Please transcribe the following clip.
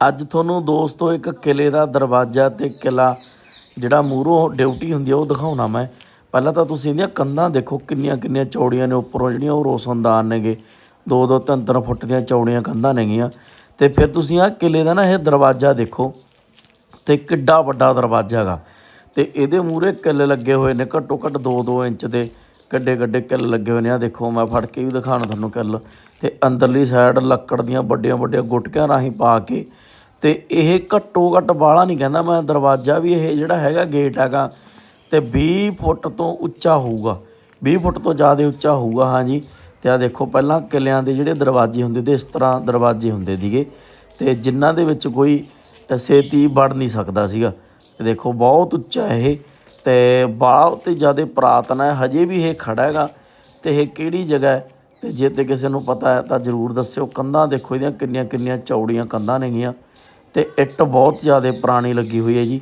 ਅੱਜ ਤੁਹਾਨੂੰ ਦੋਸਤੋ ਇੱਕ ਕਿਲੇ ਦਾ ਦਰਵਾਜ਼ਾ ਤੇ ਕਿਲਾ ਜਿਹੜਾ ਮੂਹਰੋਂ ਡਿਊਟੀ ਹੁੰਦੀ ਆ, ਉਹ ਦਿਖਾਉਣਾ ਮੈਂ। ਪਹਿਲਾਂ ਤਾਂ ਤੁਸੀਂ ਇਹਦੀਆਂ ਕੰਧਾਂ ਦੇਖੋ, ਕਿੰਨੀਆਂ ਕਿੰਨੀਆਂ ਚੌੜੀਆਂ ਨੇ, ਉੱਪਰੋਂ ਜਿਹੜੀਆਂ ਉਹ ਰੋਸ਼ਨਦਾਨ ਨੇਗੇ। ਦੋ ਦੋ, ਤਿੰਨ ਤਿੰਨ ਫੁੱਟ ਦੀਆਂ ਚੌੜੀਆਂ ਕੰਧਾਂ ਨੇਗੀਆਂ। ਤੇ ਫਿਰ ਤੁਸੀਂ ਆਹ ਕਿਲੇ ਦਾ ਨਾ ਇਹ ਦਰਵਾਜ਼ਾ ਦੇਖੋ, ਤੇ ਕਿੱਡਾ ਵੱਡਾ ਦਰਵਾਜ਼ਾ ਹੈਗਾ। ਤੇ ਇਹਦੇ ਮੂਹਰੇ ਕਿੱਲ ਲੱਗੇ ਹੋਏ ਨੇ, ਘੱਟੋ ਘੱਟ 2-2 ਇੰਚ ਦੇ। ਕੱਡੇ ਕੱਡੇ ਕਿੱਲ ਲੱਗੇ ਹੋਏ ਨੇ। ਆ ਦੇਖੋ, ਮੈਂ ਫੜ ਕੇ ਵੀ ਦਿਖਾਣਾ ਤੁਹਾਨੂੰ ਕਿੱਲ। ਤੇ ਅੰਦਰਲੀ ਸਾਈਡ ਲੱਕੜ ਦੀਆਂ ਵੱਡੀਆਂ ਵੱਡੀਆਂ ਗੁਟਕਿਆਂ ਰਾਹੀਂ ਪਾ ਕੇ ਤੇ ਇਹ ਘੱਟੋ ਘੱਟ ਬਾਹਲਾ ਨਹੀਂ ਕਹਿੰਦਾ ਮੈਂ, ਦਰਵਾਜ਼ਾ ਵੀ ਇਹ ਜਿਹੜਾ ਹੈਗਾ ਗੇਟ ਹੈਗਾ ਤੇ 20 ਫੁੱਟ ਤੋਂ ਉੱਚਾ ਹੋਊਗਾ। 20 ਫੁੱਟ ਤੋਂ ਜ਼ਿਆਦਾ ਉੱਚਾ ਹੋਊਗਾ, ਹਾਂਜੀ। ਤੇ ਆ ਦੇਖੋ, ਪਹਿਲਾਂ ਕਿਲਿਆਂ ਦੇ ਜਿਹੜੇ ਦਰਵਾਜ਼ੇ ਹੁੰਦੇ ਤੇ ਇਸ ਤਰ੍ਹਾਂ ਦਰਵਾਜ਼ੇ ਹੁੰਦੇ ਸੀਗੇ। ਤੇ ਜਿਨ੍ਹਾਂ ਦੇ ਵਿੱਚ ਕੋਈ ਛੇਤੀ ਵੜ ਨਹੀਂ ਸਕਦਾ ਸੀਗਾ। ਤੇ ਦੇਖੋ, ਬਹੁਤ ਉੱਚਾ ਇਹ। ਤੇ ਬਹੁਤ ਉੱਤੇ ਜ਼ਿਆਦਾ ਪੁਰਾਤਨ ਹੈ, ਹਜੇ ਵੀ ਇਹ ਖੜਾ ਹੈਗਾ ਤੇ ਇਹ ਕਿਹੜੀ ਜਗ੍ਹਾ ਹੈ? ਤੇ ਜੇ ਤੇ ਕਿਸੇ ਨੂੰ ਪਤਾ ਹੈ ਤਾਂ ਜ਼ਰੂਰ ਦੱਸਿਓ। ਕੰਧਾਂ ਦੇਖੋ ਇਹਦੀਆਂ ਕਿੰਨੀਆਂ ਕਿੰਨੀਆਂ ਚੌੜੀਆਂ ਕੰਧਾਂ ਨੇਗੀਆਂ ਤੇ ਇੱਟ ਬਹੁਤ ਜ਼ਿਆਦਾ ਪੁਰਾਣੀ ਲੱਗੀ ਹੋਈ ਹੈ ਜੀ।